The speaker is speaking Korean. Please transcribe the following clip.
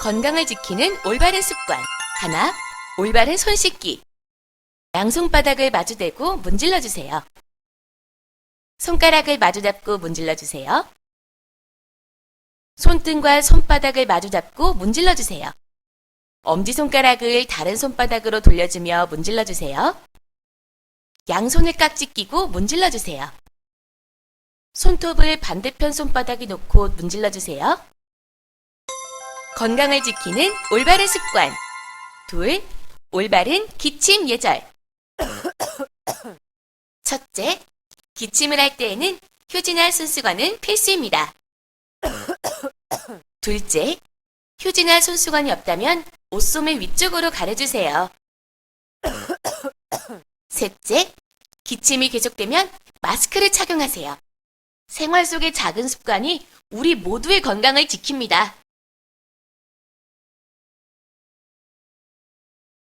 건강을 지키는 올바른 습관. 하나, 올바른 손 씻기. 양손바닥을 마주대고 문질러 주세요. 손가락을 마주잡고 문질러 주세요. 손등과 손바닥을 마주잡고 문질러 주세요. 엄지손가락을 다른 손바닥으로 돌려주며 문질러 주세요. 양손을 깍지 끼고 문질러 주세요. 손톱을 반대편 손바닥에 놓고 문질러 주세요. 건강을 지키는 올바른 습관. 둘, 올바른 기침 예절. 첫째, 기침을 할 때에는 휴지나 손수건은 필수입니다. 둘째, 휴지나 손수건이 없다면 옷소매 위쪽으로 가려주세요. 셋째, 기침이 계속되면 마스크를 착용하세요. 생활 속의 작은 습관이 우리 모두의 건강을 지킵니다.